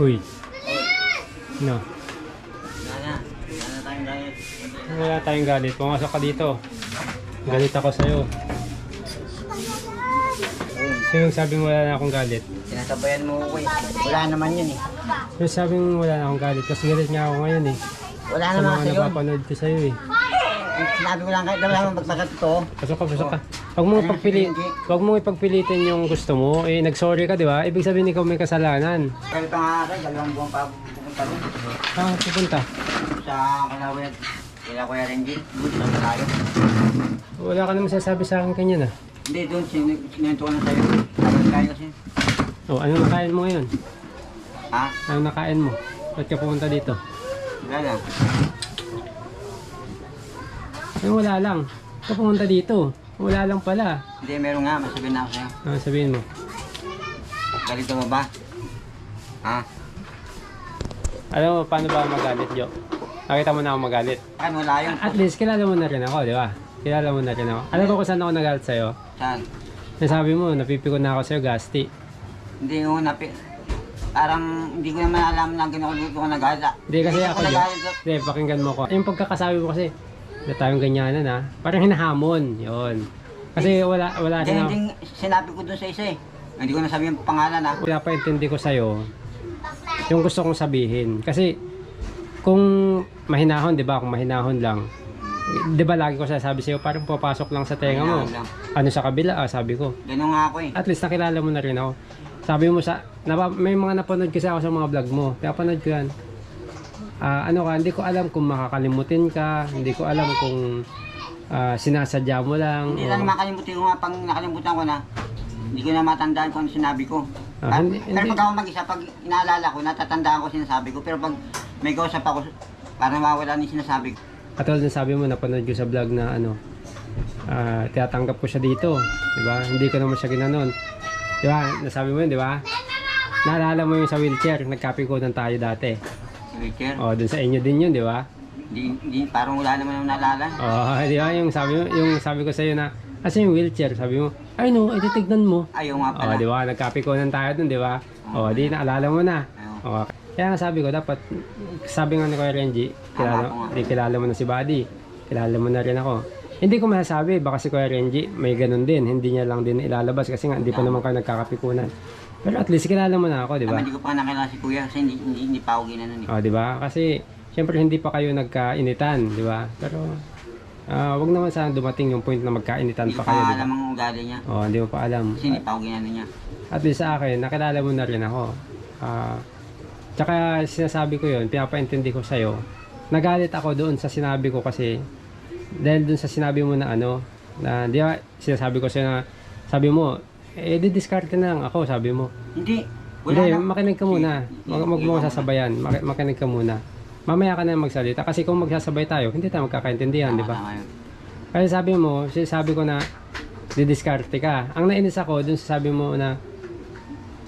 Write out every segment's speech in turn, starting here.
Uy. No. Wala na. Wala na tayong. Wala galit. Pumasok ka dito. Galit ako sa'yo. Sino yung sabing wala na akong galit? Sinasabayan mo ko eh. Wala naman yun eh. Sino yung sabing wala na akong galit? Kasi galit nga ako ngayon eh. Wala Sa naman mga kasi yun. napapanood ko sa'yo eh. Sinabi ko lang kahit daw naman magbagat ito. Pasok ka, pasok ka. Huwag mo ipagpili, huwag mo ipagpilitin yung gusto mo. Eh, nag-sorry ka, di ba? Ibig sabihin ikaw may kasalanan. Kaya pa nga ako, dalawang buwan pa pupunta rin. Ah, pupunta. Sa Kalawet. Kila Kuya Renji. Doon sa tayo. Wala ka naman sasabi sa akin kanya na. Hindi, doon. sin- Sinento ko na sa'yo. Tapos tayo kasi. Oh, ano nakain mo ngayon? Ha? Ano nakain mo? Ba't ka pumunta dito? Wala lang. Eh, wala lang. Ka pumunta dito? Wala lang pala. Hindi, meron nga. Masabihin na ako sa'yo. Ano sabihin mo? Galito mo ba? Ha? Alam mo, paano ba magalit, Jo? Nakita mo na ako magalit. Kan wala yun. At least, kilala mo na rin ako, di ba? Kilala mo na rin ako. Alam ko kung saan ako nagalit sa'yo. Saan? Nasabi mo, napipikon na ako sa'yo, Gasti. Hindi ko napi... Parang hindi ko naman alam na ginagawa ko nagala. Hindi kasi ako, Jo. nagalit. Hindi, pakinggan mo ko. Yung pagkakasabi mo kasi, na tayong ganyanan ha. Parang hinahamon. Yun. Kasi wala, wala Hindi, hindi, sinabi ko dun sa isa eh. Hindi ko nasabi yung pangalan ha. Wala pa intindi ko sa'yo yung gusto kong sabihin. Kasi kung mahinahon, di ba? Kung mahinahon lang. Di ba lagi ko sasabi sa'yo, parang papasok lang sa tenga mo. Lang. Ano sa kabila, ah, sabi ko. Ganun nga ako eh. At least nakilala mo na rin ako. Sabi mo sa, napa, may mga napanood kasi ako sa mga vlog mo. Kaya panood ko yan. Ah, ano ka, hindi ko alam kung makakalimutin ka. Hindi ko alam kung ah, sinasadya mo lang. Hindi o- lang makalimutin ko nga pang nakalimutan ko na. Hindi ko na matandaan kung ano sinabi ko. Ah, Pero- hindi- pero hindi- pag ako mag-isa, pag inaalala ko, natatandaan ko sinasabi ko. Pero pag may kausap ako, parang mawala na sinasabi ko. Katulad ng sabi mo, napanood ko sa vlog na ano, ah, tinatanggap ko siya dito. Di ba? Hindi ko naman siya ginanon. Di ba? Nasabi mo yun, di ba? Naalala mo yung sa wheelchair, nagkapikunan tayo dati. Si Richard, O, dun sa inyo din yun, di ba? hindi, hindi, parang wala naman yung naalala. O, di ba? Yung sabi, mo, yung sabi ko sa'yo na, asa yung wheelchair? Sabi mo, ay no, ititignan mo. Ayaw nga pala. O, di ba? Nagkapikunan tayo dun, di ba? O, di, naalala mo na. Ayaw. O, kaya nga sabi ko, dapat, sabi nga ni Kuya Renji, kilala, di, kilala mo na si Buddy. Kilala mo na rin ako. Hindi ko masasabi, baka si Kuya Renji may ganun din. Hindi niya lang din ilalabas kasi nga hindi pa naman kayo nagkakapikunan. Pero at least kilala mo na ako, di ba? Tama, hindi ko pa nakilala si Kuya kasi hindi, hindi, hindi pa ako ginanon eh. O, di ba? Kasi, syempre hindi pa kayo nagkainitan, di ba? Pero, ah, wag naman sana dumating yung point na magkainitan Hindi pa kayo, pa di ba? alam ang ugali niya. O, hindi mo pa alam. Kasi hindi pa ako ginanon niya. At least sa akin, nakilala mo na rin ako. Ah, tsaka sinasabi ko yun, pinapaintindi ko sa'yo. Nagalit ako doon sa sinabi ko kasi, dahil doon sa sinabi mo na ano, na di ba, sinasabi ko sa'yo na, sabi mo, eh, di-discard na lang ako, sabi mo. Hindi. Wala Hindi, na. makinig ka muna. Wag wag mo sasabayan. Maki- Makinig ka muna. Mamaya ka na magsalita. Kasi kung magsasabay tayo, hindi tayo magkakaintindihan, di ba? Tama yun. Kasi sabi mo, sabi ko na didiskarte ka. Ang nainis ako dun sa sabi mo na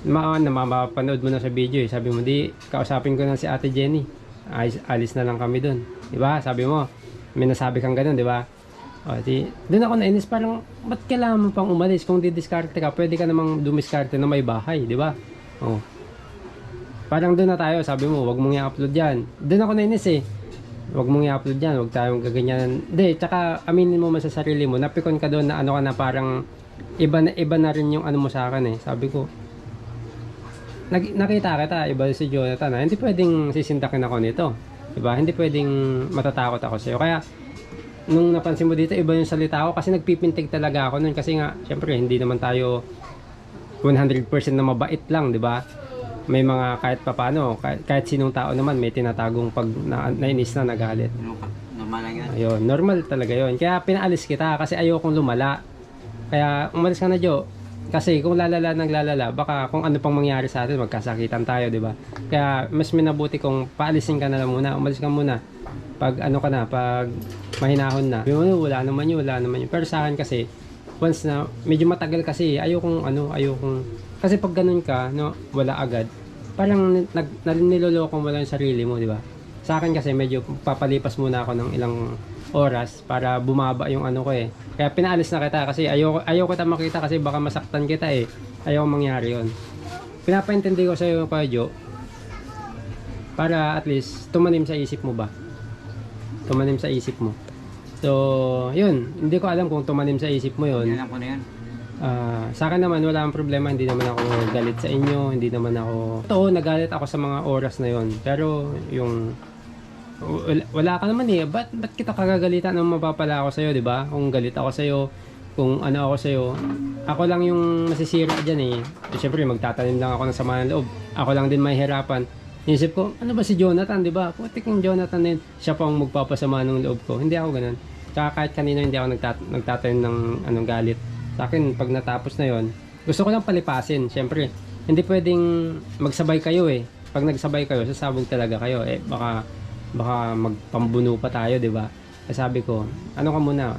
ma na mapapanood mo na sa video eh. Sabi mo, di kausapin ko na si Ate Jenny. Alis, alis na lang kami dun. Di ba? Sabi mo, may nasabi kang ganun, di ba? O, di, dun ako nainis, parang, ba't kailangan mo pang umalis? Kung didiskarte ka, pwede ka namang dumiskarte na may bahay, di ba? O. Parang dun na tayo, sabi mo, wag mong i-upload yan. Dun ako nainis eh. Huwag mong i-upload yan, huwag tayong gaganyan. Hindi, tsaka aminin mo man sa sarili mo, napikon ka doon na ano ka na parang iba na, iba na rin yung ano mo sa akin eh. Sabi ko, nag, nakita kita, iba si Jonathan na, hindi pwedeng sisintakin ako nito. Diba? Hindi pwedeng matatakot ako sa'yo. Kaya, nung napansin mo dito, iba yung salita ko kasi nagpipintig talaga ako nun. Kasi nga, syempre, hindi naman tayo 100% na mabait lang, di ba? May mga kahit papano, kahit, kahit sinong tao naman may tinatagong pag na, nainis na nagalit. Normal lang yun. Ayun, normal talaga yon. Kaya pinaalis kita kasi ayokong lumala. Kaya umalis ka na, Jo. Kasi kung lalala nang lalala, baka kung ano pang mangyari sa atin, magkasakitan tayo, di ba? Kaya mas minabuti kung paalisin ka na lang muna, umalis ka muna. Pag ano ka na, pag mahinahon na. Yung ano, wala naman yun, wala naman yun. Pero sa akin kasi, once na, medyo matagal kasi, ayokong ano, ayokong, kasi pag ganun ka, no, wala agad, parang nag, niloloko mo lang yung sarili mo, di ba? Sa akin kasi medyo papalipas muna ako ng ilang oras para bumaba yung ano ko eh. Kaya pinaalis na kita kasi ayoko, ayoko kita makita kasi baka masaktan kita eh. Ayoko mangyari yon. Pinapaintindi ko sa iyo, Kuya Jo, Para at least tumanim sa isip mo ba? Tumanim sa isip mo. So, yun. Hindi ko alam kung tumanim sa isip mo yun. Lang ko na yun. Ah, sa akin naman wala akong problema, hindi naman ako galit sa inyo, hindi naman ako Totoo, nagalit ako sa mga oras na yon. Pero yung wala, wala ka naman eh. Ba't, ba't kita kagagalitan ng mapapala ako sa'yo, di ba? Kung galit ako sa'yo, kung ano ako sa'yo, ako lang yung masisira dyan eh. eh Siyempre, magtatanim lang ako ng sama ng loob. Ako lang din mahihirapan. Inisip ko, ano ba si Jonathan, di ba? Putik yung Jonathan din. Siya pa ang magpapasama ng loob ko. Hindi ako ganun. Tsaka kahit kanino hindi ako nagtat- nagtatanim ng anong galit. Sa akin, pag natapos na yon gusto ko lang palipasin. Siyempre, hindi pwedeng magsabay kayo eh. Pag nagsabay kayo, sasabog talaga kayo. Eh, baka, baka magpambuno pa tayo, di ba? Kaya sabi ko, ano ka muna?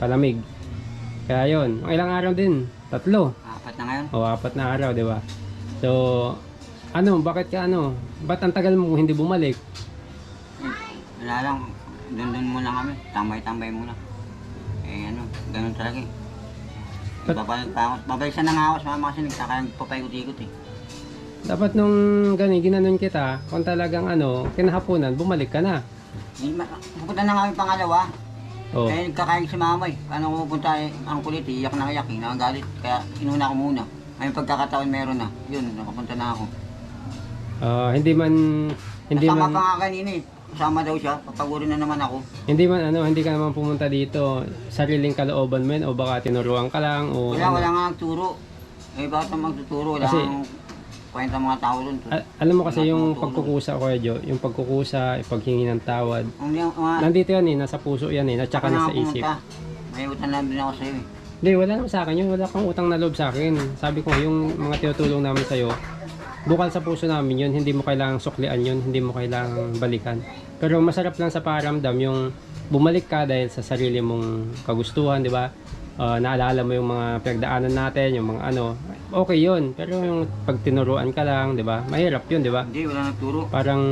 Palamig. Kaya yon ang ilang araw din, tatlo. Apat na ngayon. O apat na araw, di ba? So, ano, bakit ka ano? Ba't ang tagal mo hindi bumalik? Wala lang. Doon doon muna kami. Tambay-tambay muna. Eh ano, ganun talaga eh. Ba't- Babalik pa ako. Babalik sa nangawas mama kasi nagtaka nagpapaikot-ikot eh. Dapat nung gani, ginanon kita, kung talagang ano, kinahaponan, bumalik ka na. Hindi ma- Pupunta na kami pangalawa. Oh. Eh nagkakain si mama eh. Paano ko pupunta eh, ang kulit eh, iyak na iyak eh, nakagalit. Kaya inuna ko muna. Ngayon pagkakataon meron na. Yun, nakapunta na ako. Ah, hindi man hindi Kasama man pa nga kanina eh. Kasama daw siya. Papaguro na naman ako. hindi man ano, hindi ka naman pumunta dito sariling kalooban mo yun, o baka tinuruan ka lang o Wala, ano. wala nga nagturo. Eh, bakit naman magtuturo? Wala Kasi- kang kwenta mga tao doon. Al- alam mo kasi Wala yung tumutulong. pagkukusa ko Jo, yung pagkukusa, yung paghingi ng tawad. Yung mga... Nandito yan eh, nasa puso yan eh, at saka na nga isip. May utang na din ako sa'yo eh. Hindi, wala naman sa akin yun. Wala kang utang na loob sa akin. Sabi ko, yung mga tinutulong namin sa'yo, bukal sa puso namin yun. Hindi mo kailangang suklian yun. Hindi mo kailangang balikan. Pero masarap lang sa paramdam yung bumalik ka dahil sa sarili mong kagustuhan, di ba? Ah, naalala mo yung mga pinagdaanan natin, yung mga ano. Okay yun. Pero yung pag tinuruan ka lang, di ba? Mahirap yun, di ba? Hindi, wala nagturo. Parang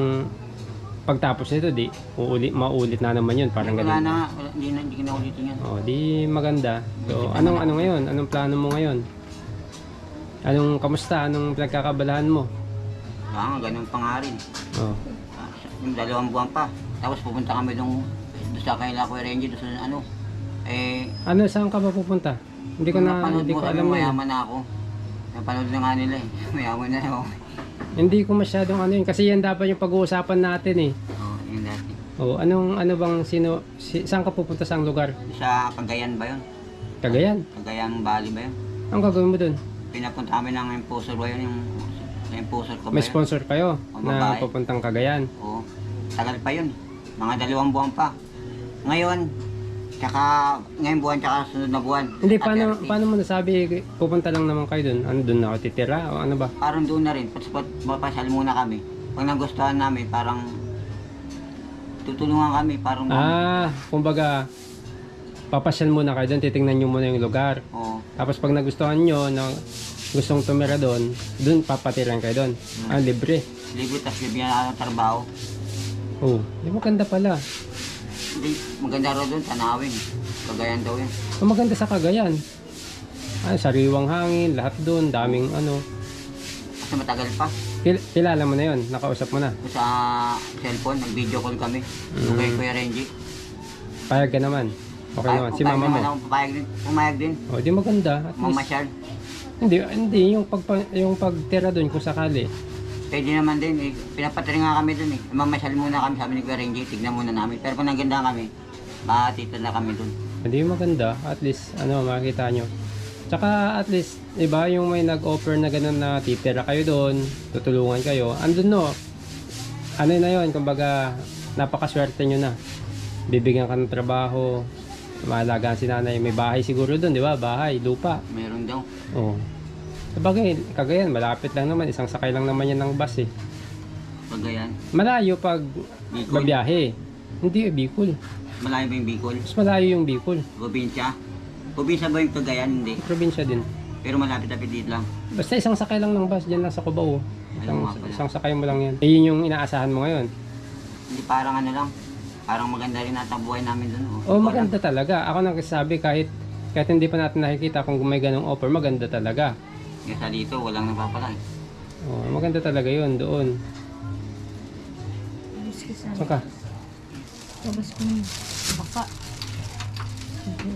pagtapos nito, di, uulit, maulit na naman yun. Parang wala ganun. na. Wala, hindi na, hindi na ulitin yan. Oh, di maganda. So, anong ano ngayon? Anong plano mo ngayon? Anong kamusta? Anong pinagkakabalahan mo? Nga, ganun pa nga rin. Oh. Ah, Yung dalawang buwan pa. Tapos pupunta kami doon doon sa kanila Kuya Renji, doon sa ano. Eh, Ano saan ka ba pupunta? Hindi ko na napanood hindi mo ko sabi alam mo, mayaman na ako. Napanood na nga nila eh. Mayaman na ako. Hindi ko masyadong ano yun kasi yan dapat yung pag-uusapan natin eh. Oo, oh, yun dati. Oh, anong ano bang sino si, saan ka pupunta sa lugar? Sa Cagayan ba yun? Cagayan. Cagayan Valley ba yun? Ang gagawin mo doon? Pinapunta kami ng impulsor ba yun? Yung, impulsor ko ba May yun? sponsor kayo Oh, na babae. pupuntang Cagayan. Oo. Tagal pa yun. Mga dalawang buwan pa. Ngayon, tsaka ngayong buwan tsaka sunod na buwan. Hindi At paano 30. paano mo nasabi pupunta lang naman kayo doon? Ano doon ako titira o ano ba? Parang doon na rin. Patspot, mapasal muna kami. Pag nagustuhan namin, parang tutulungan kami. Parang Ah, kumbaga papasyal muna kayo doon, titingnan nyo muna yung lugar. Oo. Tapos pag nagustuhan nyo na gustong tumira doon, doon papatiran kayo doon. Ah, libre. libre tas bibigyan na ng trabaho. Oh, di maganda pala. Hindi, maganda raw doon, tanawin. Kagayan daw yun. Oh, maganda sa Cagayan. Ah, sariwang hangin, lahat doon, daming ano. Kasi matagal pa. Kil- kilala mo na yon, nakausap mo na. Sa cellphone, nag-video call kami. Mm. Kay Kuya Renji. Payag ka naman. Okay naman, si mama mo. Ako, papayag din. Pumayag din. Oh, di maganda. At least, Mamasyal. Hindi, hindi, yung, pagpa, yung pagtira doon kung sakali. Pwede naman din, eh. pinapatry nga kami dun eh. Mamasyal muna kami, sabi ni Kuya Renji, tignan muna namin. Pero kung naganda kami, makatita na kami dun. Hindi maganda, at least ano makikita nyo. Tsaka at least, 'di ba, yung may nag-offer na ganun na titira kayo doon, tutulungan kayo. Andun no. Ano na 'yon, kumbaga napakaswerte nyo na. Bibigyan ka ng trabaho, maalagaan si nanay, may bahay siguro doon, 'di ba? Bahay, lupa. Meron daw. Oh. Sabagay, kagayan, malapit lang naman, isang sakay lang naman yan ng bus eh. Pagayan. Malayo pag Bicol. babiyahe. Hindi, Bicol. Malayo ba yung Bicol? Mas malayo yung Bicol. Probinsya? Probinsya ba yung Cagayan? Hindi. Probinsya din. Pero malapit-lapit dito lang. Basta isang sakay lang ng bus dyan lang sa Cubao. Isang, isang sakay mo lang yan. Eh, yun yung inaasahan mo ngayon. Hindi parang ano lang. Parang maganda rin nata ang buhay namin dun. Oh, maganda talaga. Ako nang sabi kahit kahit hindi pa natin nakikita kung may ganong offer, maganda talaga. Kesa dito, walang napapala eh. Oh, maganda talaga yun doon. Saan ka? Labas ko na. Baka.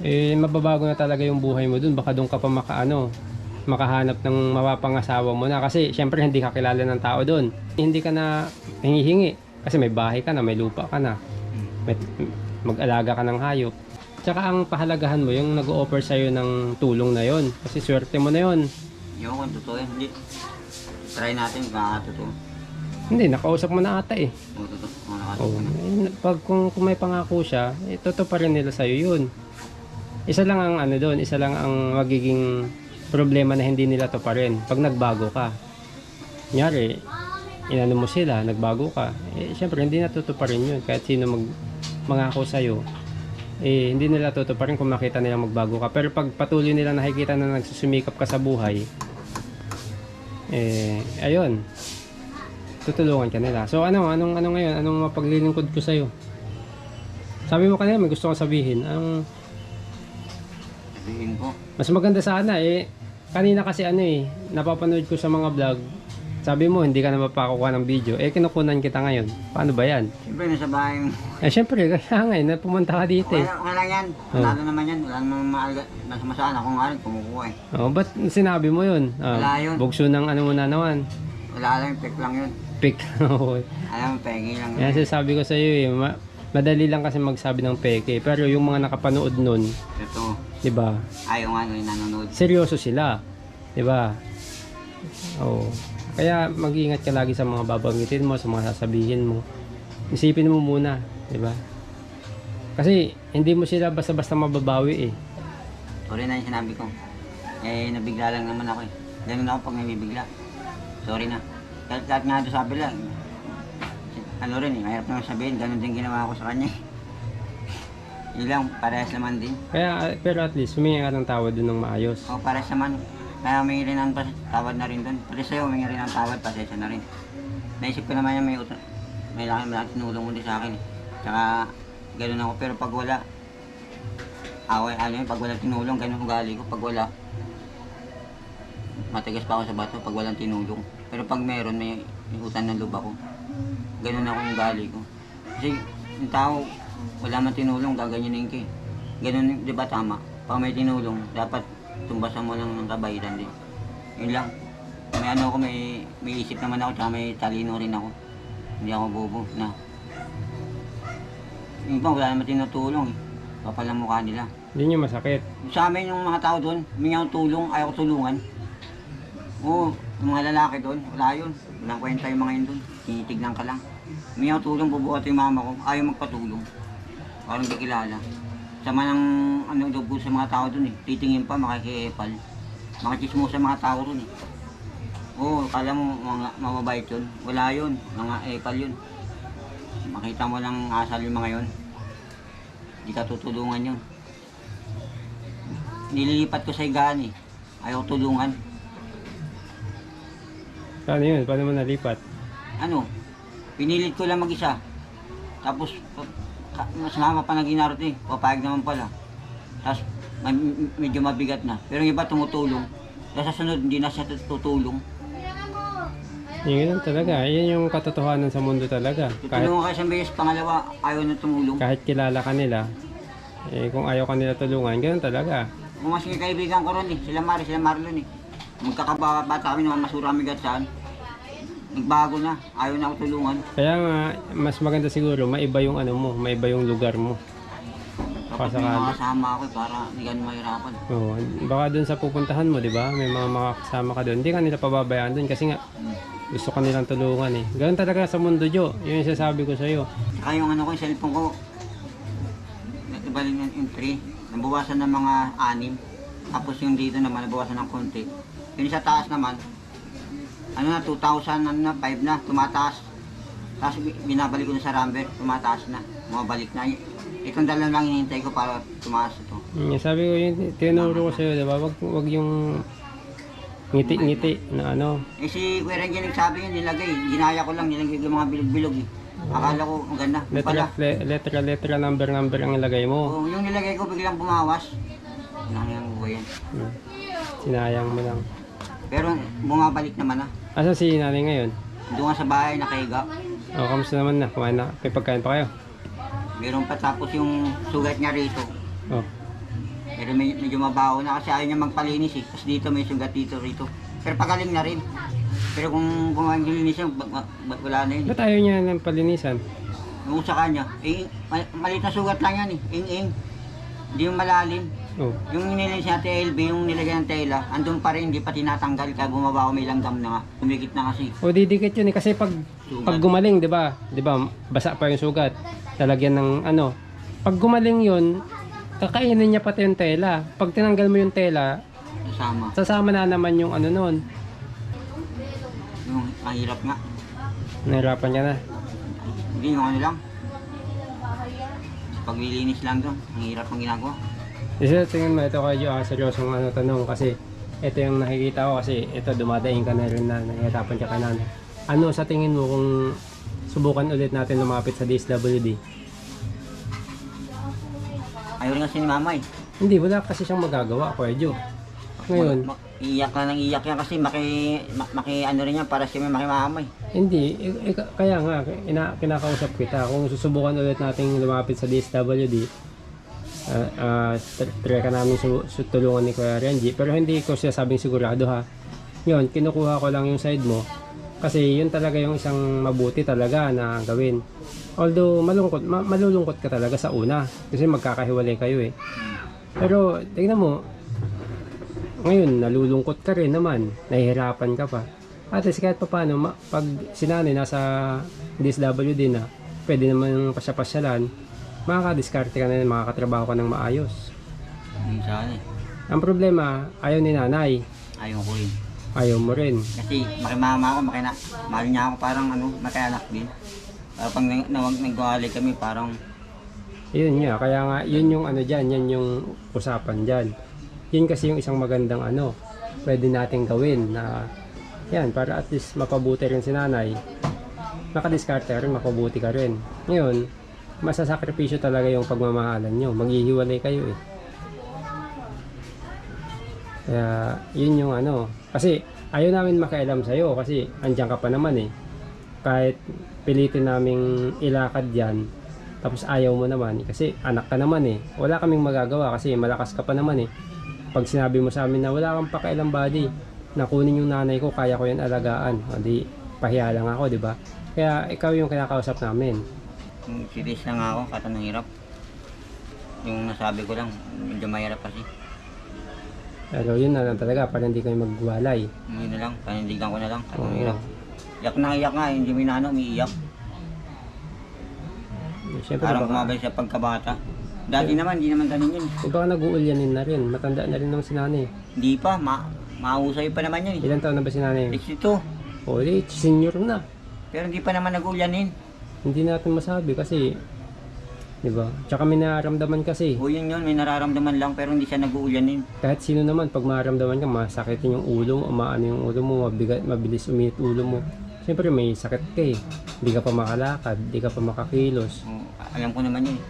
Eh, mababago na talaga yung buhay mo dun. Baka doon ka pa makaano, makahanap ng mapapangasawa mo na. Kasi, syempre, hindi ka kilala ng tao doon. Hindi ka na hingihingi. Kasi may bahay ka na, may lupa ka na. Mag-alaga ka ng hayop. Tsaka ang pahalagahan mo, yung nag-o-offer sa'yo ng tulong na yon Kasi swerte mo na yon Yung kung totoo yan, hindi. Try natin kung nakakatotoo. Hindi, nakausap mo na ata eh. Kung totoo, Oh, eh, pag kung, kung may pangako siya, eh, totoo pa rin nila sa'yo yun. Isa lang ang ano doon, isa lang ang magiging problema na hindi nila to pa rin. Pag nagbago ka, nyari, inano mo sila, nagbago ka, eh, syempre hindi natuto pa rin yun. Kahit sino mag, mangako sa'yo, eh, hindi nila toto pa rin kung makita nila magbago ka. Pero pag patuloy nila nakikita na nagsusumikap ka sa buhay, eh, ayun, tutulungan ka nila. So ano, anong ano ngayon, anong mapaglilingkod ko sa'yo? Sabi mo kanina, may gusto kong sabihin. Anong, Sabihin ko, mas maganda sana eh, kanina kasi ano eh, napapanood ko sa mga vlog, sabi mo hindi ka na mapakukuha ng video, eh kinukunan kita ngayon. Paano ba yan? siyempre nasa bahay mo. Eh syempre, kaya nga eh, na pumunta ka dito eh. Wala, wala yan. Oh. Lalo naman yan. Wala naman maaga. Nasa masaan ako nga rin, kumukuha eh. Oh, ba't sinabi mo yun? Ah, Wala yun. Bugso ng ano mo na naman. Wala lang, fake lang yun. Pick. Alam mo, pengi lang Yan yun. sinasabi ko sa iyo eh, ma- madali lang kasi magsabi ng peke. Pero yung mga nakapanood nun, Ito, di ba? ayaw nga nung nanonood. seryoso sila. 'Di ba? Oo. Kaya mag-ingat ka lagi sa mga babanggitin mo, sa mga sasabihin mo. Isipin mo muna, 'di ba? Kasi hindi mo sila basta-basta mababawi eh. Sorry na yung sinabi ko. Eh, nabigla lang naman ako eh. Ganun ako pag nabibigla. Sorry na. Kahit lahat nga doon sabi lang. Ano rin eh, mahirap naman sabihin. Ganun din ginawa ko sa kanya eh. Yun lang, parehas naman din. Kaya pero at least humingi ka ng tawad dun ng maayos. O parehas naman. Kaya humingi rin ng pas- tawad na rin doon. Pati sa'yo, humingi rin ng tawad, pasensya na rin. Naisip ko naman yan, may utang. May laki malaki tinulong mo sa akin eh. Tsaka, ganun ako. Pero pag wala, away, ano yun, pag wala tinulong, ganun ugali ko. Pag wala, matigas pa ako sa bato pag walang tinulong. Pero pag meron, may, utang ng loob ako. Ganun ako yung ugali ko. Kasi yung tao, wala man tinulong, gaganyanin ka eh. Ganun, di ba tama? Pag may tinulong, dapat tumbasan mo lang ng kabayiran din. Yun lang. May ano ako, may, may isip naman ako, tsaka may talino rin ako. Hindi ako bobo na. Yung iba, wala naman tinutulong eh. Kapal ang mukha nila. Hindi nyo masakit. Sa amin yung mga tao doon, humingi ako tulong, ayaw ko tulungan. Oo, yung mga lalaki doon, wala yun. Walang kwenta yung mga yun doon. Tinitignan ka lang. Humingi ako tulong, bubuhat yung mama ko, ayaw magpatulong. Parang di kilala. Sama ng ano po sa mga tao doon eh. Titingin pa, makikiepal. Makichismo sa mga tao doon eh. Oo, kala mo mga mababait yun. Wala yun, mga epal yun. Makita mo lang asal yung mga yun. Hindi ka tutulungan yun nililipat ko sa higaan eh. Ayaw tulungan. Paano yun? Paano mo nalipat? Ano, pinilit ko lang mag-isa. Tapos, mas mama pa na ginarte. Papayag naman pala. Tapos, may- medyo mabigat na. Pero yung iba tumutulong. Tapos sa sunod, hindi na siya tutulong. Yung ganun talaga. Yan yung katotohanan sa mundo talaga. Kahit, Tutulungan kayo sa beses, pangalawa, ayaw na tumulong. kahit kilala ka nila, eh, kung ayaw ka nila tulungan, ganun talaga. Kung mas kaibigan ko ron eh, sila Mari, sila Marlon eh. Magkakabata kami naman masura kami gatsaan. Nagbago na, ayaw na ako tulungan. Kaya nga, mas maganda siguro, maiba yung ano mo, maiba yung lugar mo. Kapag may Pasakali. mga kasama ako eh, para hindi ganun mahirapan. Oo, baka dun sa pupuntahan mo, di ba? May mga makakasama ka doon. Hindi ka nila pababayaan doon kasi nga gusto ka nilang tulungan eh. Ganun talaga sa mundo, Jo. Yun yung sasabi ko sa'yo. Saka yung ano ko, yung cellphone ko, nagbaling yung 3, nabawasan ng mga 6. Tapos yung dito naman, nabawasan ng konti. Yung sa taas naman, ano na, 2,000, ano na, 5 na, tumataas. Tapos bi- binabalik ko na sa Ramber, tumataas na, bumabalik na. Itong dalawa lang hinihintay ko para tumaas ito. Yung sabi ko, yung tinuro ko sa'yo, di ba? Wag, wag yung ngiti-ngiti na ano. Eh si Kuya Renji nagsabi yun, nilagay. Ginaya ko lang, nilagay ko yung mga bilog-bilog eh. Akala ko, ang ganda. Letra, le- letra, letra, number, number ang ilagay mo. Oo, yung nilagay ko biglang bumawas. Nangyang ko yan. Hmm. Sinayang mo lang. Pero bumabalik naman na. Asa si nanay ngayon? Doon nga sa bahay, nakahiga. O, kamusta naman na? Kumain na? May pagkain pa kayo? Meron pa tapos yung sugat niya rito. Oh. Pero may, medyo mabaho na kasi ayaw niya magpalinis eh. Tapos dito may sugat dito rito. Pero pagaling na rin. Pero kung kung ang linis siya, ba, ba- ba- wala na yun. Ba't ayaw niya ng palinisan? Yung sa kanya, eh, mal- maliit na sugat lang yan eh. Ing-ing. Hindi yung malalim. Oh. Yung nilinis natin LB, yung nilagyan ng tela, andun pa rin, hindi pa tinatanggal. Kaya bumabaho may langgam na nga. Tumikit na kasi. O didikit yun eh kasi pag Sugat. pag gumaling, 'di ba? 'Di ba? Basa pa yung sugat. Talagyan ng ano. Pag gumaling 'yun, kakainin niya pati yung tela. Pag tinanggal mo yung tela, Kasama. sasama na naman yung ano noon. Yung mahirap nga. Nahirapan ka na. Hindi, yung ano lang. Paglilinis lang doon. Ang hirap ang ginagawa. Isa tingin mo ito kayo ah, seryosong ano tanong kasi ito yung nakikita ko kasi ito dumadaing ka na rin na nahihirapan ka kanan. Ano sa tingin mo kung subukan ulit natin lumapit sa DSWD? Ayaw rin kasi ni mama eh. Hindi, wala kasi siyang magagawa, Kuya. Ngayon, Ma- iiyak na nang iiyak yan kasi maki, ma- maki ano rin yan para siya may makimamay. Hindi, eh, eh, kaya nga, ina, kinakausap kita, kung susubukan ulit nating lumapit sa DSWD, uh, uh, try ka namin su, su, tulungan ni Kuya Renji, pero hindi ko siya sabing sigurado ha. Yun, kinukuha ko lang yung side mo, kasi yun talaga yung isang mabuti talaga na gawin. Although malungkot, ma- malulungkot ka talaga sa una, kasi magkakahiwalay kayo eh. Pero tingnan mo, ngayon nalulungkot ka rin naman, nahihirapan ka pa. At least kahit pa paano, ma- pag sinanay nasa DSWD na, pwede naman pasya-pasyalan, makakadiskarte ka na rin, makakatrabaho ka ng maayos. Yung sana eh. Ang problema, ayaw ni nanay, Ayaw ko rin. ayaw mo rin. Kasi makimama ako, makina, mahal niya ako parang ano, makianak din. Pero pag nawag, nagwalay kami, parang Yun nga, kaya nga, yun yung ano dyan, yan yung usapan dyan. Yun kasi yung isang magandang ano, pwede natin gawin na, yan, para at least mapabuti rin si nanay. Makadiskarte ka rin, mapabuti ka rin. Ngayon, masasakripisyo talaga yung pagmamahalan nyo. Maghihiwalay kayo eh. Kaya, yun yung ano. Kasi, ayaw namin makialam sa'yo kasi andyan ka pa naman eh. Kahit pilitin naming ilakad yan, tapos ayaw mo naman kasi anak ka naman eh. Wala kaming magagawa kasi malakas ka pa naman eh. Pag sinabi mo sa amin na wala kang pakialam buddy, na kunin yung nanay ko, kaya ko yan alagaan. O di, pahiya lang ako, di ba? Kaya ikaw yung kinakausap namin. Serious na nga ako, kata ng hirap. Yung nasabi ko lang, medyo mahirap kasi. Pero yun na lang talaga, para hindi kayo magwalay. Yun na lang, panindigan ko na lang, kata ng hirap. Iyak na iyak nga, hindi may nano, umiiyak. Siyempre, Parang baka, kumabay sa pagkabata. Dati naman, hindi naman ganun yun. eh, baka nag-uulyanin na rin. Matanda na rin naman si nanay. Hindi pa, ma mausay pa naman yun eh. Ilan taon na ba si nanay? 62. O, di, senior na. Pero hindi pa naman nag-ulyanin. Hindi natin masabi kasi, di ba? Tsaka may nararamdaman kasi. O yun yun, may nararamdaman lang pero hindi siya nag-uulyanin. kahit sino naman pag maramdaman ka masakitin yung ulo mo maano yung ulo mo mabigat mabilis uminit ulo mo Siyempre may sakit ka eh hindi ka pa makalakad hindi ka pa makakilos O, alam ko naman yun eh.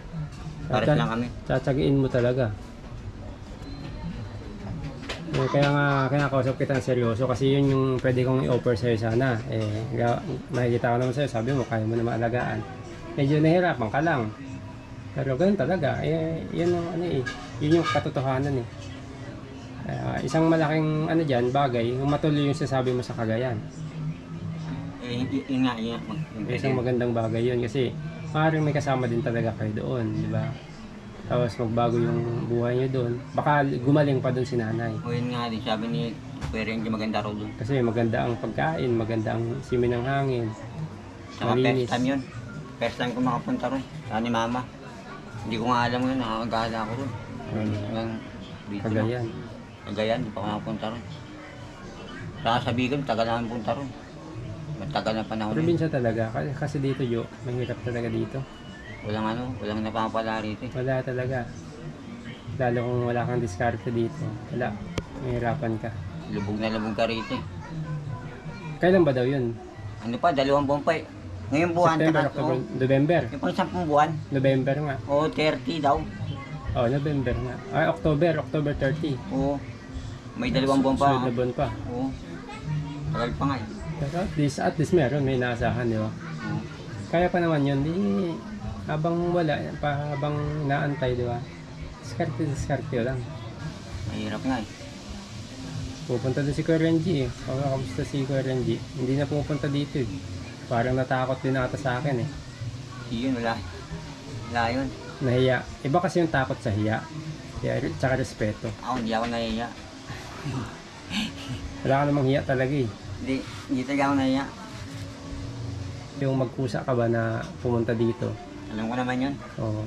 Pares lang kami. tsatsagiin mo talaga eh, kaya nga kinakausap kita ng seryoso kasi yun yung pwede kong i-offer sa'yo sana eh nakikita ko naman sa'yo sabi mo kaya mo na maalagaan medyo nahirapan ka lang pero ganun talaga eh, yun yung ano eh yun yung katotohanan eh Kaya isang malaking ano dyan, bagay, yung matuloy yung sasabi mo sa Cagayan. Eh, y- yun nga, yun. Yun Isang magandang bagay yun kasi maaaring may kasama din talaga kayo doon, di ba? Tapos magbago yung buhay niyo doon. Baka gumaling pa doon si nanay. O yun nga din, sabi ni Kuya Renji maganda raw doon. Kasi maganda ang pagkain, maganda ang simi ng hangin. Saka first time yun. First time ko makapunta ron. Saka ni Mama. Hindi ko nga alam yun, nakakagala ako ron. Hanggang dito na. Cagayan. Cagayan, hindi pa ako makapunta ron. Saka sa Bicol, tagal namin punta ron. Matagal na panahon. Probinsya talaga. Kasi, dito, Jo, mahirap talaga dito. Walang ano, walang napapala rito eh. Wala talaga. Lalo kung wala kang diskarte dito. Wala. Mahirapan ka. Lubog na lubog ka rito eh. Kailan ba daw yun? Ano pa, dalawang buwan pa eh. Ngayong buwan, September, saka, October, oh, November. yung pang sampung buwan, November nga. o 30 daw. Oh, November nga. Ay, October, October 30. Oo. May dalawang buwan pa. Sunod na buwan pa. Oo. Tagal pa nga eh. Pero at least, at least meron, may naasahan, di ba? Oo. Kaya pa naman yun. Di, habang wala, pa, habang naantay, di ba? Diskarte, diskarte lang. Mahirap nga eh. Pupunta doon si Kuya Renji eh. O kamusta si Kuya Renji? Hindi na pupunta dito eh. Parang natakot din ata sa akin eh. Yun, wala. Wala yun. Nahiya. Iba kasi yung takot sa hiya. Kaya, tsaka respeto. Ako, hindi ako nahiya. Wala ka namang hiya talaga eh. Hindi, hindi talaga ako nahiya. Yung magkusa ka ba na pumunta dito? Alam ko naman yun. Oo.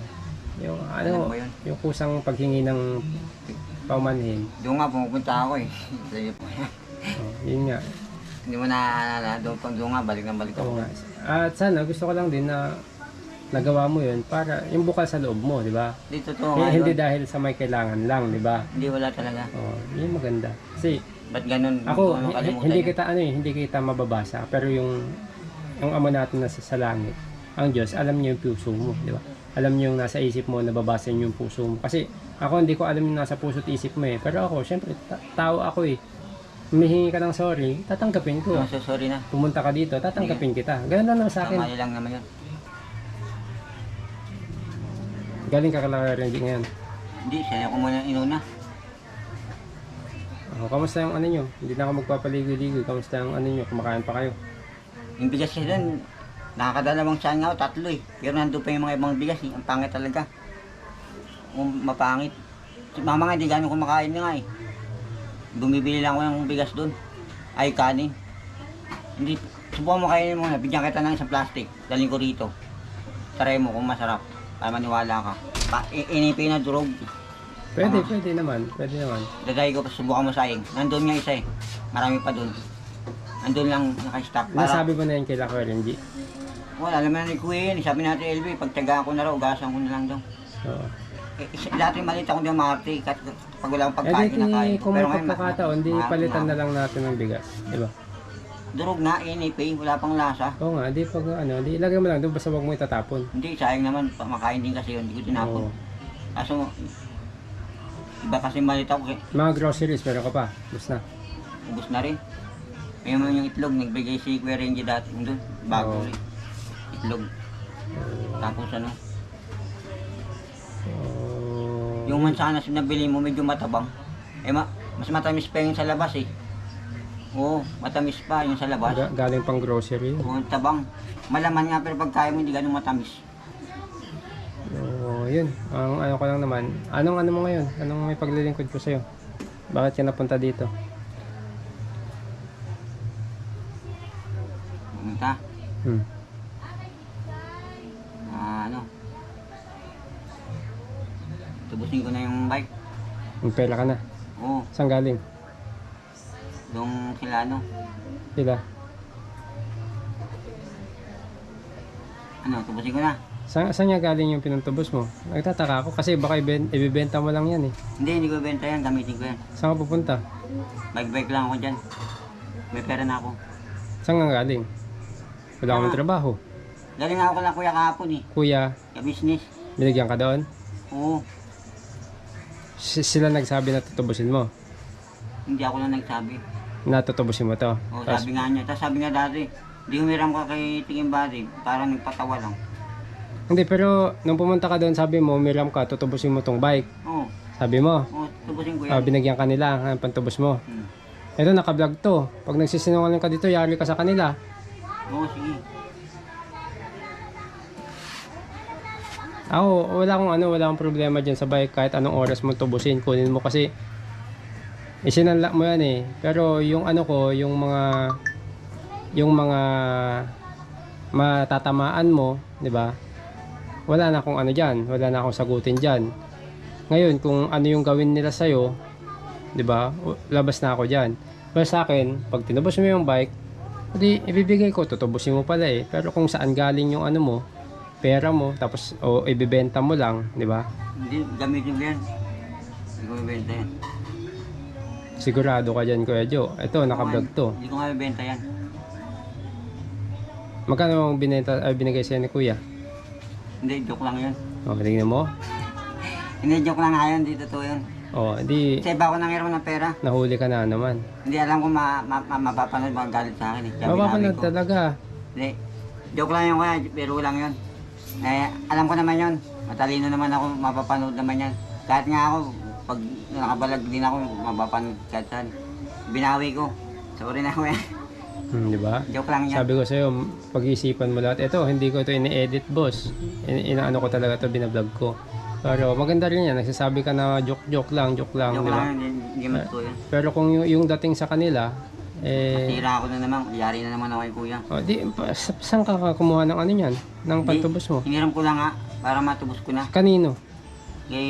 Yung Alam ano, mo yun. yung kusang paghingi ng paumanhin. Doon nga, pumupunta ako eh. Sabi po, Oh, yun nga. Hindi mo na doon pang doon nga, balik na balik Oo ako. nga. At sana gusto ko lang din na nagawa mo yun para yung bukal sa loob mo, di ba? Hindi totoo Eh, nga hindi yun. dahil sa may kailangan lang, di ba? Hindi wala talaga. Oh, yun maganda. Kasi Ba't ganun? ako, Hindi ko hi- makalimutan hindi yun. kita ano eh, hindi kita mababasa, pero yung yung ama natin nasa sa langit, ang Diyos, alam niya yung puso mo, di ba? Alam niya yung nasa isip mo, nababasa niyo yung puso mo. Kasi ako hindi ko alam yung nasa puso at isip mo eh. Pero ako, syempre, ta- tao ako eh. Humihingi ka ng sorry, tatanggapin ko. Oh, so sorry na. Pumunta ka dito, tatanggapin kita. Ganun lang naman sa Tama akin. lang naman yun. Galing ka kala Renji ngayon. Hindi, siya ko muna inuna. Oh, kamusta yung ano nyo? Hindi na ako magpapaligoy-ligoy. Kamusta yung ano nyo? Kumakain pa kayo? Yung bigas kasi doon, nakakadalawang saan nga ako, tatlo eh. Pero nandun pa yung mga ibang bigas eh. Ang pangit talaga. Um, mapangit. Si mama nga, hindi gano'n kumakain na nga eh. Bumibili lang ako ng bigas doon. Ay, kanin. Hindi, subukan mo kainin muna. Bigyan kita ng isang plastic. Daling ko rito. Try mo kung masarap. Para maniwala ka. Pa, inipin na durog. Pwede, Tama. pwede naman. Pwede naman. Dagay ko, subukan mo saing. Nandun nga isa eh. Marami pa doon. Nandun lang naka-stock. Para- Nasabi mo na yun kay Kuya Renji. Wala, alam mo na ni yun. Sabi natin, LB, pagtyagaan ko na raw, ugasan ko na lang daw. Oo. Eh, isa, dati malit ako din mati, kat pag wala akong Eh pagkain, di, kinakain ko. kung may ngayon, pagkakataon, di ma- ma- palitan ma- na lang natin ng bigas. Di ba? Durog na, inipay, wala pang lasa. Oo nga, di pag ano, di ilagay mo lang doon basta wag mo itatapon. Hindi, sayang naman, pa- makain din kasi yun, hindi ko tinapon. Oo. Kaso, iba kasi malit ako, eh, Mga groceries, meron ka pa. Bus na. ubus na rin. Ngayon mo yung itlog, nagbigay si Kuya Renji dati doon, bago Oo. rin. Itlog. Tapos ano, yung mansanas na nabili mo medyo matabang. Eh, ma mas matamis pa yung sa labas eh. Oo, matamis pa yung sa labas. Ga- galing pang grocery. Oo, tabang. Malaman nga pero pagkain mo hindi ganun matamis. Oo, yun. Ang ano ko lang naman. Anong ano mo ngayon? Anong may paglilingkod ko sa'yo? Bakit ka napunta dito? Pumunta. Hmm. Tubusin ko na yung bike. May pera ka na. Oo, Saan galing? yung sila ano. Sila. Ano, tubusin ko na. Saan, saan niya galing yung pinantubos mo? Nagtataka ako kasi baka iben, ibibenta mo lang yan eh. Hindi, hindi ko benta yan. Gamitin ko yan. Saan ka pupunta? Bike-bike lang ako dyan. May pera na ako. Saan ka galing? Wala akong Ah. trabaho. Galing nga ako lang kuya kahapon eh. Kuya, Sa business. binigyan ka doon? Oo, S- sila nagsabi na tutubusin mo. hindi ako lang nagsabi. Natutubusin mo to. Oo, Tapos, sabi nga niya. Tapos sabi nga dati, di humiram ka kay Tingin Body. Parang nagpatawa lang. hindi, pero nung pumunta ka doon, sabi mo, miram ka, tutubusin mo tong bike. Oo, Sabi mo, oo, tubusin ko ah, yan. binigyan ka nila, ang pantubos mo. Hmm. Ito, nakablog to. Pag nagsisinungaling ka dito, yari ka sa kanila. Oo, sige. Ako, wala akong ano, wala akong problema dyan sa bike. Kahit anong oras mo tubusin, kunin mo kasi isinanla mo yan eh. Pero yung ano ko, yung mga yung mga matatamaan mo, di ba? Wala na akong ano dyan, wala na akong sagutin dyan. Ngayon, kung ano yung gawin nila sa'yo, di ba? Labas na ako dyan. Pero sa akin, pag tinubos mo yung bike, di ibibigay ko, tutubusin mo pala eh. Pero kung saan galing yung ano mo, pera mo, tapos o ibibenta mo lang, di ba? Hindi, gamitin ko yan. Hindi ko bibenta yan. Sigurado ka dyan, Kuya Joe. Ito, nakablog to. Hindi ko nga yan. Magkano ang binenta, ay, binigay sa'yo ni Kuya? Hindi, joke lang yun. O, tingnan mo. Hindi, joke lang nga yun. Hindi totoo yun. O, di, Kasi iba ako nangiram ng pera. nahuli ka na naman. Hindi alam ko ma, ma, ma, mapapanood mga galit sa akin eh. Kaya ko. talaga. Hindi. Joke lang yun kuya, pero lang yun. Eh, alam ko naman yun. Matalino naman ako, mapapanood naman yan. Kahit nga ako, pag nakabalag din ako, mapapanood kahit saan. Binawi ko. Sorry na kuya. Hmm, di ba? Joke lang yan. Sabi ko sa'yo, pag-iisipan mo lahat. Ito, hindi ko ito ini-edit, boss. In inaano ko talaga ito, binablog ko. Pero maganda rin yan. Nagsasabi ka na joke-joke lang, joke lang, Joke di ba? lang hindi- yun. Pero kung yung, yung dating sa kanila, eh... Tira ako na naman, yari na naman ako kay kuya. Oh, di, pa- sa- saan ka kumuha ng ano yan? Ng pantubos mo? Hiniram ko lang nga, para matubos ko na. Kanino? Kay